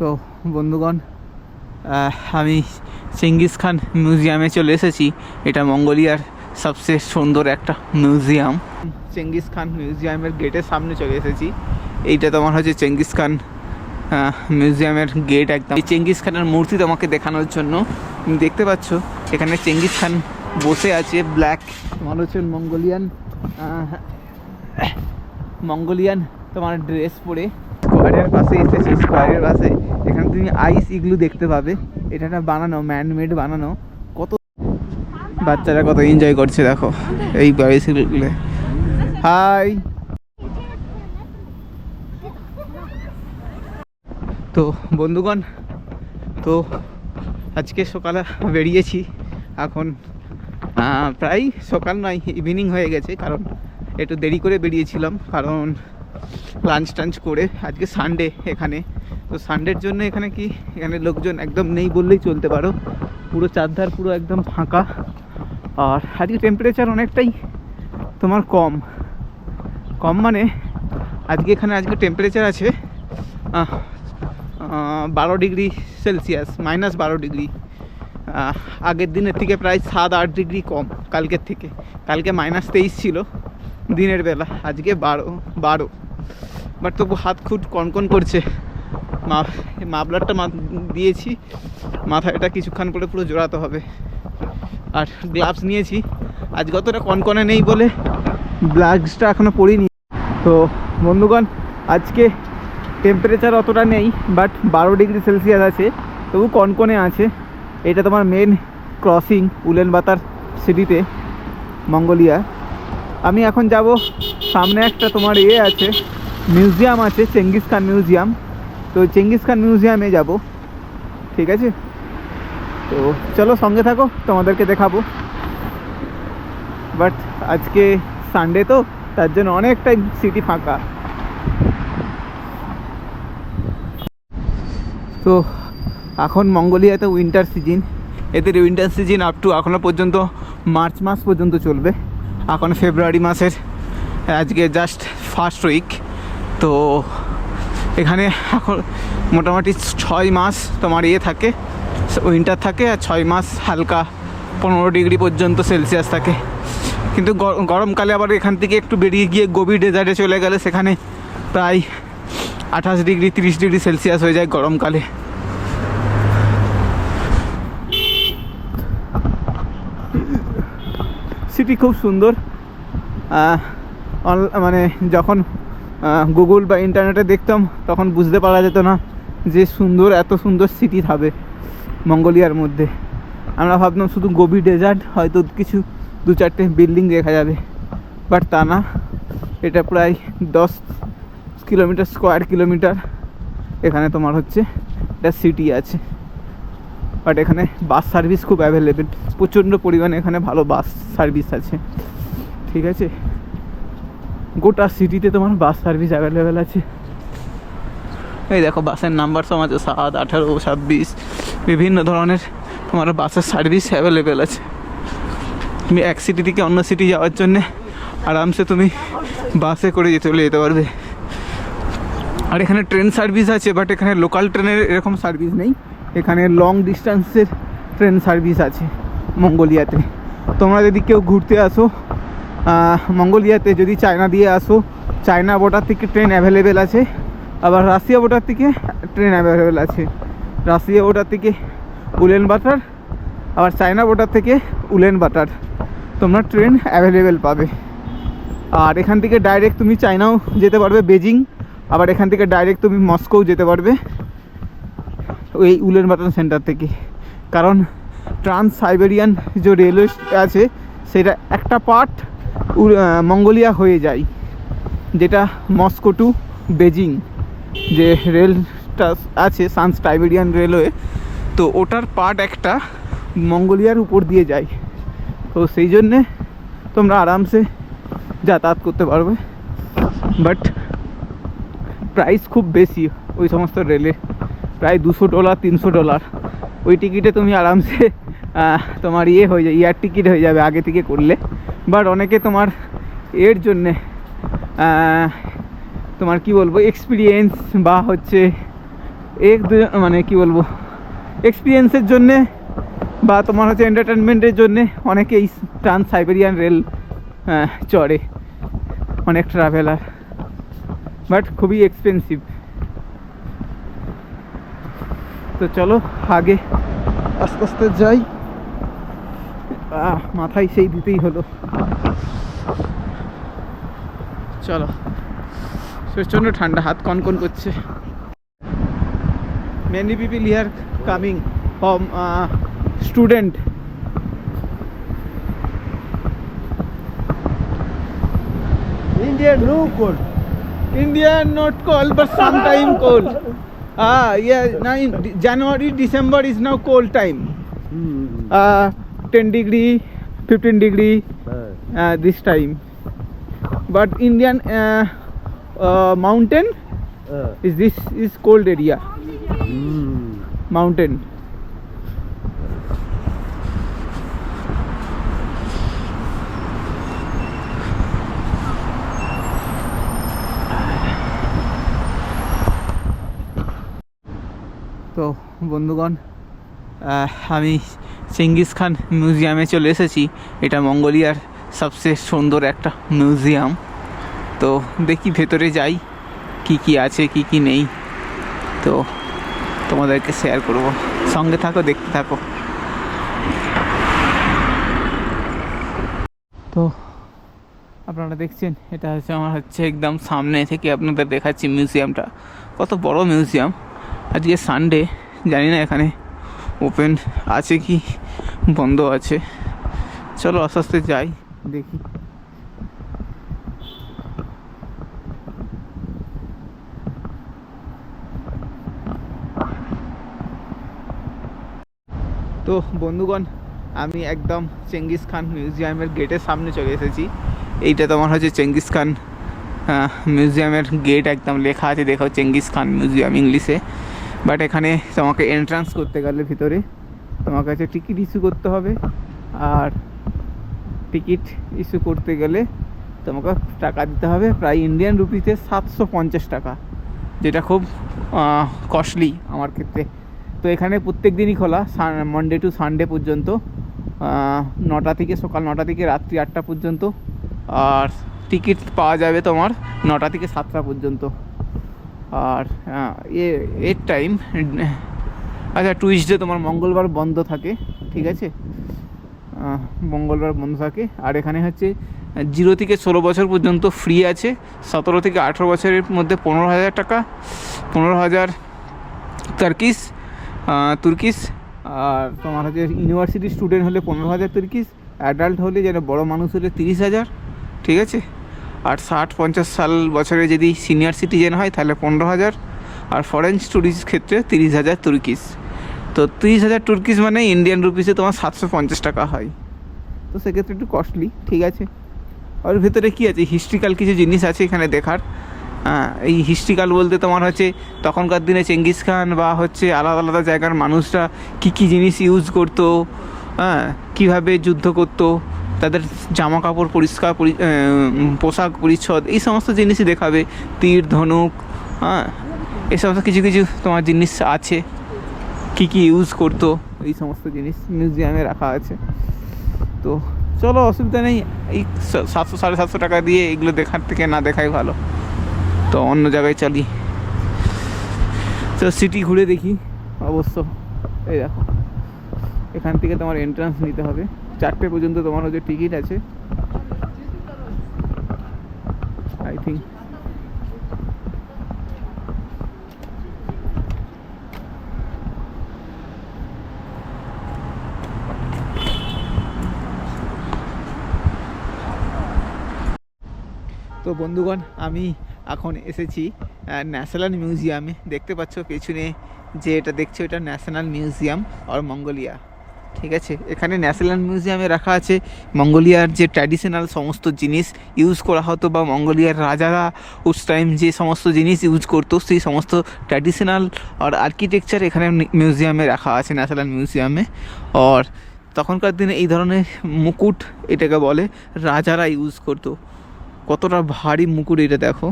তো বন্ধুগণ আমি চেঙ্গিস খান মিউজিয়ামে চলে এসেছি। এটা মঙ্গোলিয়ার সবচেয়ে সুন্দর একটা মিউজিয়াম। চেঙ্গিস খান মিউজিয়ামের গেটের সামনে চলে এসেছি। এইটা তোমার হচ্ছে চেঙ্গিস খান মিউজিয়ামের গেট একদম। চেঙ্গিস খানের মূর্তি তোমাকে দেখানোর জন্য। তুমি দেখতে পাচ্ছ, এখানে চেঙ্গিস খান বসে আছে ব্ল্যাক তোমার হচ্ছে মঙ্গোলিয়ান মঙ্গোলিয়ান তোমার ড্রেস পরে। স্কোয়ারের পাশে এসেছে স্কোয়ারের পাশে। এখানে তুমি আইস ইগলু দেখতে পাবে। এটা একটা বানানো ম্যানমেড বানানো। কত বাচ্চারা কত এনজয় করছে, দেখো। এই আইস ইগলুগুলো হাই তো বন্ধুগণ, তো আজকে সকালে বেরিয়েছি। এখন প্রায় সকাল নয় ইভিনিং হয়ে গেছে, কারণ একটু দেরি করে বেরিয়েছিলাম, কারণ লাঞ্চ টাঞ্চ করে আজকে সানডে এখানে। তো সানডের জন্য এখানে কি, এখানে লোকজন একদম নেই বললেই চলতে পারো। পুরো চারধার পুরো একদম ফাঁকা। আর আজকে টেম্পারেচার অনেকটাই তোমার কম। কম মানে আজকে এখানে আজকে টেম্পারেচার আছে বারো ডিগ্রি সেলসিয়াস মাইনাস বারো ডিগ্রি। আগের দিনের থেকে প্রায় সাত, আট ডিগ্রি কম, কালকের থেকে। কালকে মাইনাস তেইশ ছিল, দিনের বেলা, আজকে বারো বারো। বাট তবু হাত খুব কনকন করছে। মা, মাফলারটা মা, দিয়েছি মাথায় এটা কিছুক্ষণ পরে পুরো জোড়াতে হবে। আর গ্লাভস নিয়েছি। আজ অতটা কনকনে নেই বলে গ্লাভসটা এখনও পরিনি তো বন্ধুগণ, আজকে টেম্পারেচার অতটা নেই বাট বারো ডিগ্রি সেলসিয়াস আছে। তবু কনকনে আছে। এটা তোমার মেন ক্রসিং উলেন বাতার সিটিতে মঙ্গোলিয়া। আমি এখন যাব, সামনে একটা তোমার ইয়ে আছে মিউজিয়াম আছে চেঙ্গিস খান মিউজিয়াম তো চেঙ্গিস খান মিউজিয়ামে যাব। ঠিক আছে? তো চলো সঙ্গে থাকো, তোমাদেরকে দেখাবো। বাট আজকে সানডে তো, তার জন্য অনেকটাই সিটি ফাঁকা। তো এখন মঙ্গোলিয়াতে উইন্টার সিজন এদের উইন্টার সিজন আপ টু এখনও পর্যন্ত মার্চ মাস পর্যন্ত চলবে। এখন ফেব্রুয়ারি মাসের, আজকে জাস্ট ফার্স্ট উইক তো এখানে এখন মোটামুটি ছয় মাস তোমার ইয়ে থাকে উইন্টার থাকে আর ছয় মাস হালকা পনেরো ডিগ্রি পর্যন্ত সেলসিয়াস থাকে। কিন্তু গর- গরমকালে আবার এখান থেকে একটু বেরিয়ে গিয়ে গভীর ডেজার্টে চলে গেলে সেখানে প্রায় আঠাশ ডিগ্রি, তিরিশ ডিগ্রি সেলসিয়াস হয়ে যায় গরমকালে। সিটি খুব সুন্দর। মানে যখন গুগল বা ইন্টারনেটে দেখতাম, তখন বুঝতে পারা যেত না যে সুন্দর, এত সুন্দর সিটি থাকবে মঙ্গোলিয়ার মধ্যে। আমরা ভাবতাম শুধু গভীর ডেজার্ট হয়তো কিছু দু চারটে বিল্ডিং দেখা যাবে। বাট তা না, এটা প্রায় দশ কিলোমিটার স্কোয়ার কিলোমিটার। এখানে তোমার হচ্ছে একটা সিটি আছে। বাট এখানে বাস সার্ভিস খুব অ্যাভেলেবেল প্রচণ্ড পরিমাণে এখানে ভালো বাস সার্ভিস আছে। ঠিক আছে? গোটা সিটিতে তোমার বাস সার্ভিস অ্যাভেলেবেল আছে। এই দেখো বাসের নাম্বার সব আছে সাত, আঠারো, ছাব্বিশ। বিভিন্ন ধরনের তোমার বাসের সার্ভিস অ্যাভেলেবেল আছে। তুমি এক সিটি থেকে অন্য সিটি যাওয়ার জন্যে আরামসে তুমি বাসে করে চলে যেতে পারবে। আর এখানে ট্রেন সার্ভিস আছে বাট এখানে লোকাল ট্রেনের এরকম সার্ভিস নেই। এখানে লং ডিস্টেন্সের ট্রেন সার্ভিস আছে মঙ্গোলিয়াতে। তোমরা যদি কেউ ঘুরতে আসো মঙ্গোলিয়াতে, যদি চায়না দিয়ে আসো, চায়না বর্ডার থেকে ট্রেন অ্যাভেলেবেল আছে, আবার রাশিয়া বর্ডার থেকে ট্রেন অ্যাভেলেবেল আছে। রাশিয়া বর্ডার থেকে উলেন বাটার, আবার চায়না বর্ডার থেকে উলেন বাটার। তোমরা ট্রেন অ্যাভেলেবেল পাবে। আর এখান থেকে ডাইরেক্ট তুমি চায়নাও যেতে পারবে বেজিং আবার এখান থেকে ডাইরেক্ট তুমি মস্কোও যেতে পারবে। ওই উলেন বাটন সেন্টার থেকে। কারণ ট্রান্স সাইবেরিয়ান যে রেলওয়ে আছে, সেটা একটা পার্ট মঙ্গোলিয়া হয়ে যায়, যেটা মস্কো টু বেজিং। যে রেলটা আছে সান্স টাইবেরিয়ান রেলওয়ে তো ওটার পার্ট একটা মঙ্গোলিয়ার উপর দিয়ে যায়। তো সেই জন্যে তোমরা আরামসে যাতায়াত করতে পারবে। বাট প্রাইস খুব বেশি ওই সমস্ত রেলে প্রায় দুশো ডলার তিনশো ডলার ওই টিকিটে তুমি আরামসে তোমার ইয়ে হয়ে যায় ইয়ার টিকিট হয়ে যাবে আগে থেকে করলে। বাট অনেকে তোমার এর জন্যে তোমার কি বলব এক্সপিরিয়েন্স বা হচ্ছে এক দু- মানে কি বলব এক্সপিরিয়েন্সের জন্যে বা তোমার হচ্ছে এন্টারটেনমেন্টের জন্যে অনেকে এই ট্রান্স সাইবেরিয়ান রেল চড়ে। অনেক ট্রাভেলার বাট খুবই এক্সপেন্সিভ তো চলো, আগে আস্তে আস্তে যাই। মাথায় সেই দিতেই হলো। চলো, প্রচণ্ড ঠান্ডা, হাত কনকন করছে। Many people here coming from student. Indian, no cold. India not cold but sometime cold. Ah, yeah. Now in January, December is now cold time. Uh, 10 degree, 15 degree Uh, this time. But Indian uh, uh, mountain is this is cold area. hmm. Mountain. তো বন্ধুগণ আমি Genghis Khan মিউজিয়ামে চলে এসেছি। এটা মঙ্গোলিয়ার সবচেয়ে সুন্দর একটা মিউজিয়াম। তো দেখি ভেতরে যাই, কি কি আছে, কি কি নেই। তো তোমাদেরকে শেয়ার করব। সঙ্গে থাকো, দেখতে থাকো। তো আপনারা দেখছেন, এটা হচ্ছে আমার হচ্ছে একদম সামনে থেকে আপনাদের দেখাচ্ছি মিউজিয়ামটা। কত বড় মিউজিয়াম। আজকে সানডে জানি না এখানে ওপেন আছে কি, বন্ধ আছে। চলো আস্তে আস্তে যাই, দেখি। তো বন্ধুগণ, আমি একদম চেঙ্গিস খান মিউজিয়ামের গেটের সামনে চলে এসেছি। এইটা তোমার হচ্ছে চেঙ্গিস খান মিউজিয়ামের গেট একদম লেখা আছে, দেখো চেঙ্গিস খান মিউজিয়াম ইংলিশে। বাট এখানে তোমাকে এন্ট্রান্স করতে গেলে ভিতরে তোমার কাছে টিকিট ইস্যু করতে হবে। আর টিকিট ইস্যু করতে গেলে তোমাকে টাকা দিতে হবে প্রায় ইন্ডিয়ান রুপিতে সাতশো পঞ্চাশ টাকা, যেটা খুব কস্টলি আমার ক্ষেত্রে। তো এখানে প্রত্যেক দিনই খোলা মন্ডে টু সানডে পর্যন্ত নটা থেকে সকাল নটা থেকে রাত্রি আটটা পর্যন্ত। আর টিকিট পাওয়া যাবে তোমার নটা থেকে সাতটা পর্যন্ত। আর এর টাইম আচ্ছা টুইসডে তোমার মঙ্গলবার বন্ধ থাকে, ঠিক আছে? মঙ্গলবার বন্ধ থাকে, আর এখানে হচ্ছে জিরো থেকে ষোলো বছর পর্যন্ত ফ্রি আছে, সতেরো থেকে আঠেরো বছরের মধ্যে পনেরো হাজার টাকা, পনেরো হাজার তার্কিস তুর্কিস, আর তোমার হচ্ছে ইউনিভার্সিটি স্টুডেন্ট হলে পনেরো হাজার তুর্কিস অ্যাডাল্ট হলে যেন বড় মানুষ হলে তিরিশ হাজার, ঠিক আছে? আর ষাট পঞ্চাশ সাল বছরে যদি সিনিয়র সিটিজেন হয়, তাহলে পনেরো হাজার। আর ফরেন স্টুডিজ ক্ষেত্রে তিরিশ হাজার তুর্কিস। তো তিরিশ হাজার তুর্কিস মানে ইন্ডিয়ান রুপিসে তোমার সাতশো পঞ্চাশ টাকা হয়। তো সেক্ষেত্রে একটু কস্টলি ঠিক আছে? ওর ভেতরে কী আছে? হিস্ট্রিক্যাল কিছু জিনিস আছে এখানে দেখার। হ্যাঁ এই হিস্ট্রিক্যাল বলতে তোমার হচ্ছে তখনকার দিনে চেঙ্গিস খান বা হচ্ছে আলাদা আলাদা জায়গার মানুষরা কী কী জিনিস ইউজ করতো হ্যাঁ কীভাবে যুদ্ধ করতো তাদের জামা কাপড় পরিষ্কার পরি- পোশাক পরিচ্ছদ, এই সমস্ত জিনিসই দেখাবে। তীর, ধনুক হ্যাঁ এই সমস্ত কিছু কিছু তোমার জিনিস আছে। কী কী ইউজ করতো, এই সমস্ত জিনিস মিউজিয়ামে রাখা আছে। তো চলো, অসুবিধা নেই। এই সাতশো, সাড়ে সাতশো টাকা দিয়ে এগুলো দেখার থেকে না দেখাই ভালো। তো অন্য জায়গায় চলি। তো সিটি ঘুরে দেখি। অবশ্য, এই দেখো। এখান থেকে তোমার এন্ট্রান্স নিতে হবে। চারটে পর্যন্ত তোমার হচ্ছে টিকিট আছে। আই থিঙ্ক তো বন্ধুগণ, আমি এখন এসেছি ন্যাশনাল মিউজিয়ামে। দেখতে পাচ্ছ পেছনে যে এটা দেখছ, এটা ন্যাশনাল মিউজিয়াম আর মঙ্গোলিয়া। ঠিক আছে, এখানে ন্যাশনাল মিউজিয়ামে রাখা আছে। মঙ্গোলিয়ার যে ট্র্যাডিশনাল সমস্ত জিনিস ইউজ করা হতো বা মঙ্গোলিয়ার রাজারা উস টাইম যে সমস্ত জিনিস ইউজ করতো, সেই সমস্ত ট্র্যাডিশনাল আর আর্কিটেকচার এখানে মিউজিয়ামে রাখা আছে, ন্যাশনাল মিউজিয়ামে। আর তখনকার দিনে এই ধরনের মুকুট, এটাকে বলে রাজারা ইউজ করতো। কতটা ভারী মুকুট এটা দেখো।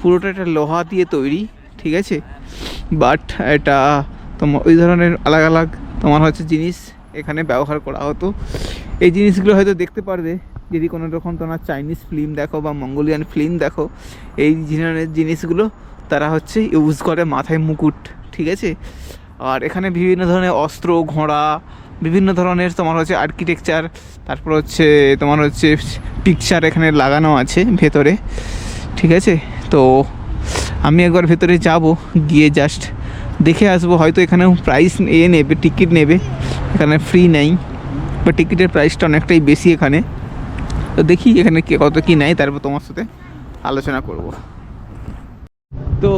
পুরোটা এটা লোহা দিয়ে তৈরি, ঠিক আছে? বাট এটা তোমার ওই ধরনের আলাগ আলাগ তোমার হচ্ছে জিনিস। এখানে ব্যবহার করা হতো। এই জিনিসগুলো হয়তো দেখতে পারবে। যদি কোনো রকম তোমার চাইনিজ ফিল্ম দেখো বা মঙ্গোলিয়ান ফিল্ম দেখো, এই ধরনের জিনিসগুলো তারা হচ্ছে ইউজ করে মাথায় মুকুট, ঠিক আছে? আর এখানে বিভিন্ন ধরনের অস্ত্র, ঘোড়া, বিভিন্ন ধরনের তোমার হচ্ছে আর্কিটেকচার তারপর হচ্ছে তোমার হচ্ছে পিকচার এখানে লাগানো আছে ভেতরে, ঠিক আছে? তো আমি একবার ভেতরে যাব, গিয়ে জাস্ট দেখে আসব। হয়তো এখানেও প্রাইস এ নেবে টিকিট নেবে। এখানে ফ্রি নেই বা টিকিটের প্রাইসটা অনেকটাই বেশি এখানে। তো দেখি এখানে কত কি নেয়, তারপর তোমার সাথে আলোচনা করব। তো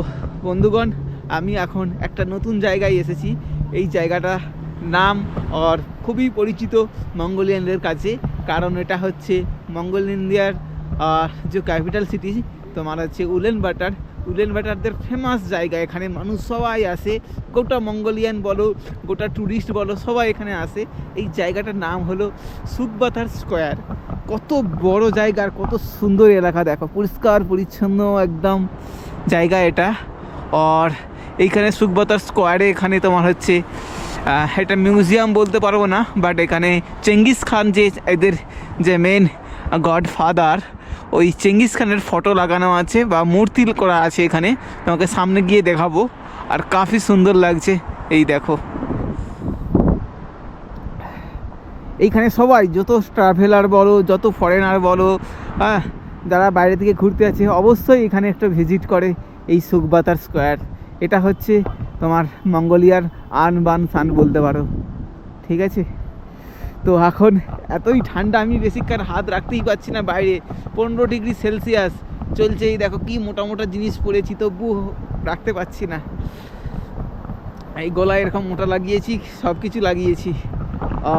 বন্ধুগণ, আমি এখন একটা নতুন জায়গায় এসেছি। এই জায়গাটা নাম আর খুবই পরিচিত মঙ্গোলিয়ানদের কাছে, কারণ এটা হচ্ছে মঙ্গল ইন্ডিয়ার যে ক্যাপিটাল সিটি তোমার হচ্ছে উলেন বাটার উলেন বাটারদের ফেমাস জায়গা, এখানে মানুষ সবাই আসে। গোটা মঙ্গোলিয়ান বলো, গোটা ট্যুরিস্ট বলো, সবাই এখানে আসে। এই জায়গাটার নাম হলো সুকবাতার স্কোয়ার। কত বড় জায়গা আর কত সুন্দর এলাকা, দেখো। পরিষ্কার, পরিচ্ছন্ন, একদম জায়গা এটা। আর এইখানে সুকবাতার স্কোয়ারে এখানে তোমার হচ্ছে এটা মিউজিয়াম বলতে পারব না বাট এখানে চেঙ্গিস খান যে এদের যে মেন গড ফাদার ওই চেঙ্গিস খানের ফটো লাগানো আছে বা মূর্তি করা আছে এখানে। তোমাকে সামনে গিয়ে দেখাবো। আর কাফি সুন্দর লাগছে। এই দেখো। এইখানে সবাই, যত ট্রাভেলার বলো, যত ফরেনার বলো হ্যাঁ যারা বাইরে থেকে ঘুরতে আছে অবশ্যই এখানে একটা ভিজিট করে এই সুকবাতার স্কোয়ার এটা হচ্ছে তোমার মঙ্গোলিয়ার আন বান সান বলতে পারো। ঠিক আছে? তো এখন এতই ঠান্ডা, আমি বেশিক্ষণ হাত রাখতেই পারছি না বাইরে। পনেরো ডিগ্রি সেলসিয়াস চলছে এই দেখো কি মোটা মোটা জিনিস পরেছি তবু রাখতে পারছি না। এই গলায় এরকম মোটা লাগিয়েছি সব কিছু লাগিয়েছি।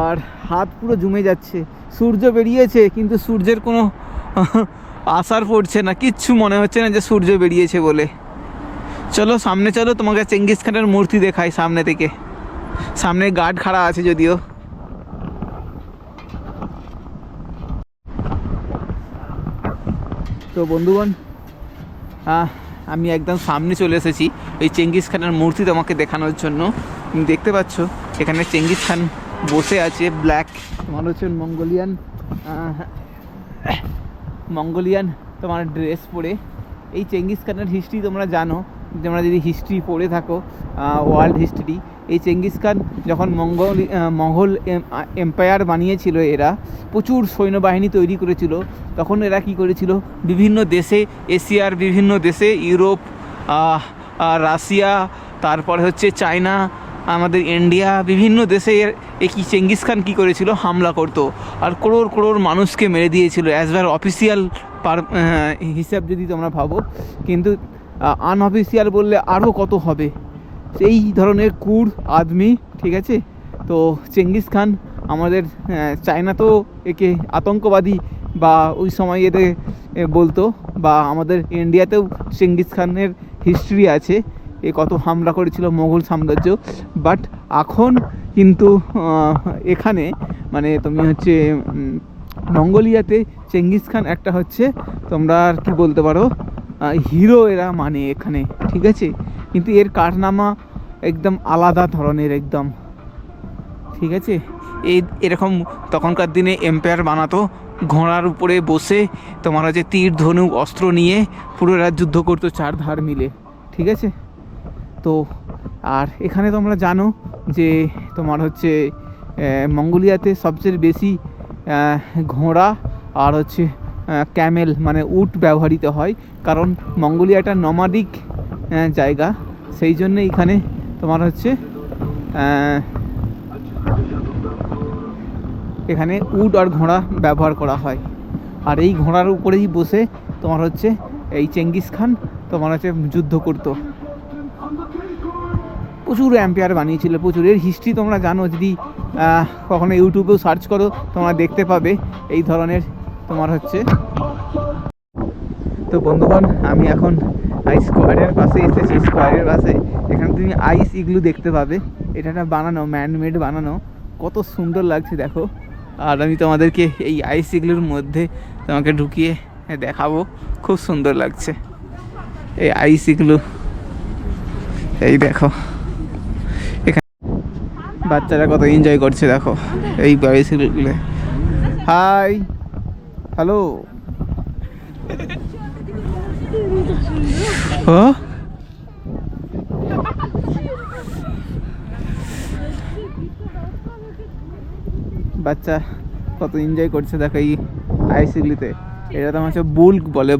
আর হাত পুরো জমে যাচ্ছে। সূর্য বেরিয়েছে, কিন্তু সূর্যের কোনো আসার পড়ছে না। কিচ্ছু মনে হচ্ছে না যে সূর্য বেরিয়েছে বলে। চলো সামনে, চলো তোমাকে চেঙ্গিস খানের মূর্তি দেখাই সামনে থেকে। সামনে গার্ড খাড়া আছে যদিও। তো বন্ধুগণ আমি একদম সামনে চলে এসেছি এই চেঙ্গিস খানের মূর্তি তোমাকে দেখানোর জন্য। তুমি দেখতে পাচ্ছ, এখানে চেঙ্গিস খান বসে আছে ব্ল্যাক তোমার হচ্ছে মঙ্গোলিয়ান মঙ্গোলিয়ান তোমার ড্রেস পরে। এই চেঙ্গিস খানের হিস্ট্রি তোমরা জানো তোমরা যদি হিস্ট্রি পড়ে থাকো ওয়ার্ল্ড হিস্ট্রি এই চেঙ্গিস খান যখন মঙ্গল মঙ্গল এম্পায়ার বানিয়েছিল এরা, প্রচুর সৈন্যবাহিনী তৈরি করেছিল, তখন এরা কি করেছিল? বিভিন্ন দেশে, এশিয়ার বিভিন্ন দেশে, ইউরোপ রাশিয়া, তারপরে হচ্ছে চায়না, আমাদের ইন্ডিয়া, বিভিন্ন দেশে কি চেঙ্গিস খান কী করেছিল? হামলা করতো। আর করোড় করোড় মানুষকে মেরে দিয়েছিল অ্যাজ বার অফিসিয়াল পার হিসাব যদি তোমরা ভাবো। কিন্তু আনঅফিসিয়াল বললে আরও কত হবে? সেই ধরনের কুর আদমি ঠিক আছে? তো চেঙ্গিস খান আমাদের আহ, চায়নাতেও একে আতঙ্কবাদী বা ওই সময় এদের বলতো বা আমাদের ইন্ডিয়াতেও চেঙ্গিস খানের হিস্ট্রি আছে। এ কত হামলা করেছিল মোগল সাম্রাজ্য। বাট এখন কিন্তু এখানে মানে তুমি হচ্ছে মঙ্গোলিয়াতে চেঙ্গিস খান একটা হচ্ছে তোমরা আর কি বলতে পারো? হিরো এরা মানে এখানে, ঠিক আছে? কিন্তু এর কারনামা একদম আলাদা ধরনের একদম, ঠিক আছে? এই এরকম তখনকার দিনে এম্পায়ার বানাতো, ঘোড়ার উপরে বসে তোমার হচ্ছে তীর ধনু অস্ত্র নিয়ে পুরো এরা যুদ্ধ করতো চার ধার মিলে, ঠিক আছে? তো আর এখানে তোমরা জানো যে তোমার হচ্ছে মঙ্গোলিয়াতে সবচেয়ে বেশি ঘোড়া আর হচ্ছে ক্যামেল মানে উট ব্যবহৃত হয়, কারণ মঙ্গোলিয়াটা নমাডিক জায়গা। সেই জন্য এখানে তোমার হচ্ছে এখানে উট আর ঘোড়া ব্যবহার করা হয়। আর এই ঘোড়ার উপরেই বসে তোমার হচ্ছে এই চেঙ্গিস খান, তোমার হচ্ছে যুদ্ধ করতো। প্রচুর অ্যাম্পিয়ার বানিয়েছিল, প্রচুর। এর হিস্ট্রি তোমরা জানো, যদি কখনো ইউটিউবেও সার্চ করো, তোমরা দেখতে পাবে এই ধরনের তোমার হচ্ছে। তো বন্ধুগণ, আমি এখন আইস স্কোয়ারের পাশে এসেছি স্কোয়ারের পাশে। এখানে তুমি আইস ইগলু দেখতে পাবে। এটা একটা বানানো ম্যানমেড বানানো। কত সুন্দর লাগছে, দেখো। আর আমি তোমাদেরকে এই আইস ইগলুর মধ্যে তোমাকে ঢুকিয়ে দেখাবো। খুব সুন্দর লাগছে। এই আইস ইগলু এই দেখো। এখানে বাচ্চারা কত এনজয় করছে, দেখো। এই আইস ইগলুগুলো হাই হ্যালো? ও বাচ্চা কত এনজয় করছে দেখো এই আইসিগুলিতে এটা তো আমার বুল্ক বলে